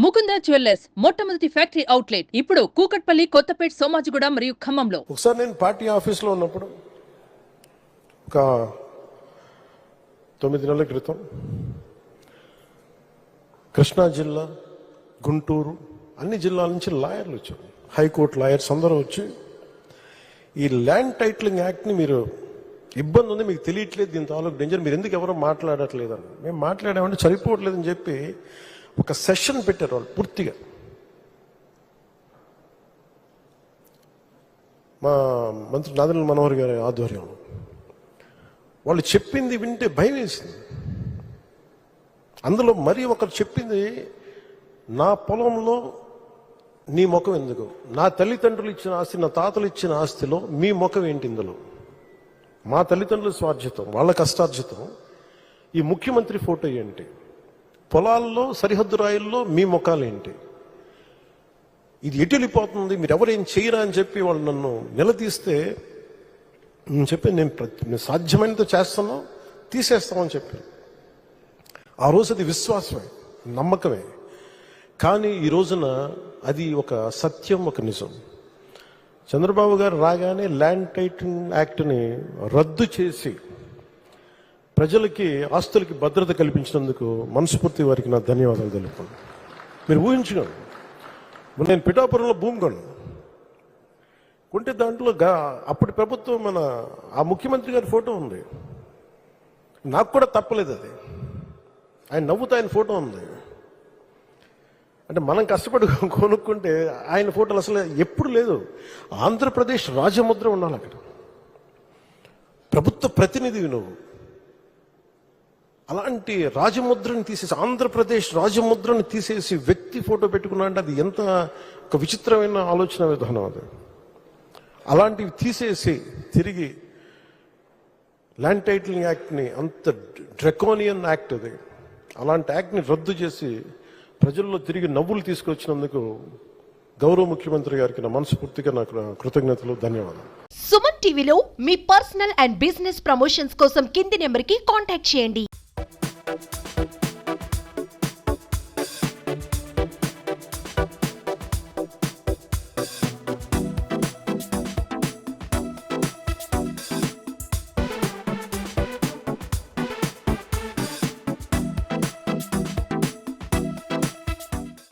Mukunda jewellers మొట్టమొదటి factory outlet. ఇప్పుడు కూకట్పల్లి కొత్తపేట సోమాజిగూడ మరియు ఖమ్మంలో. ఒకసారి నేను పార్టీ ఆఫీస్లో ఉన్నప్పుడు ఒక తొమ్మిది నెలల క్రితం కృష్ణా జిల్లా గుంటూరు అన్ని జిల్లాల నుంచి లాయర్లు వచ్చారు. హైకోర్టు లాయర్స్ అందరూ వచ్చి ఈ ల్యాండ్ టైటిలింగ్ యాక్ట్ని మీరు ఇబ్బంది ఉంది మీకు తెలియట్లేదు దీని తాలూకు డేంజర్ మీరు ఎందుకు ఎవరో మాట్లాడట్లేదు అని. మేము మాట్లాడామంటే సరిపోవట్లేదని చెప్పి ఒక సెషన్ పెట్టారు వాళ్ళు పూర్తిగా. మా మంత్రి నాదెండ్ల మనోహర్ గారి ఆధ్వర్యంలో. వాళ్ళు చెప్పింది వింటే భయం వేసింది. అందులో మరి ఒకరు చెప్పింది నా పొలంలో నీ ముఖం ఎందుకు? నా తల్లిదండ్రులు ఇచ్చిన ఆస్తి నా తాతలు ఇచ్చిన ఆస్తిలో మీ ముఖం ఏంటి ఇందులో? మా తల్లిదండ్రుల స్వార్జితం వాళ్ళ కష్టార్జితం. ఈ ముఖ్యమంత్రి ఫోటో ఏంటి? పొలాల్లో సరిహద్దు రాయిల్లో మీ ముఖాలు ఏంటి ఇది ఎటు వెళ్ళిపోతుంది మీరు ఎవరేం చేయరా అని చెప్పి వాళ్ళు నన్ను నిలదీస్తే నేను చెప్పి నేను ప్రతి- సాధ్యమైనంత చేస్తున్నాం తీసేస్తామని చెప్పి ఆ రోజు అది విశ్వాసమే నమ్మకమే. కానీ ఈ రోజున అది ఒక సత్యం ఒక నిజం. చంద్రబాబు గారు రాగానే ల్యాండ్ టైటింగ్ యాక్ట్ని రద్దు చేసి ప్రజలకి ఆస్తులకి భద్రత కల్పించినందుకు మనస్ఫూర్తి వారికి నా ధన్యవాదాలు తెలుపుతున్నాను మీరు ఊహించుకోండి. మొన్న నేను పిఠాపురంలో భూమి కొన్నాను. కొంటే దాంట్లో గా అప్పటి ప్రభుత్వం మన ఆ ముఖ్యమంత్రి గారి ఫోటో ఉంది. నాకు కూడా తప్పలేదు అది. ఆయన నవ్వుతూ ఆయన ఫోటో ఉంది. అంటే మనం కష్టపడి కొనుక్కుంటే ఆయన ఫోటోలు అసలు ఎప్పుడు లేదు. ఆంధ్రప్రదేశ్ రాజముద్ర ఉండాలి అక్కడ. ప్రభుత్వ ప్రతినిధివి నువ్వు. అలాంటి రాజముద్రని తీసేసి ఆంధ్రప్రదేశ్ రాజముద్రని తీసేసి వ్యక్తి ఫోటో పెట్టుకున్నా అంటే అది ఎంత ఒక విచిత్రమైన ఆలోచన విధానం అది. అలాంటివి తీసేసి తిరిగి ల్యాండ్ టైటిలింగ్ యాక్ట్ని అంత డ్రెకోనియన్ యాక్ట్ అది. అలాంటి యాక్ట్ని రద్దు చేసి ప్రజల్లో తిరిగి నవ్వులు తీసుకొచ్చినందుకు గౌరవ ముఖ్యమంత్రి గారికి నా మనస్ఫూర్తిగా నాకు కృతజ్ఞతలు ధన్యవాదాలు. సుమన్ టీవీలో మీ పర్సనల్ అండ్ బిజినెస్ ప్రమోషన్స్ కోసం కింది నెంబర్కి కాంటాక్ట్ చేయండి.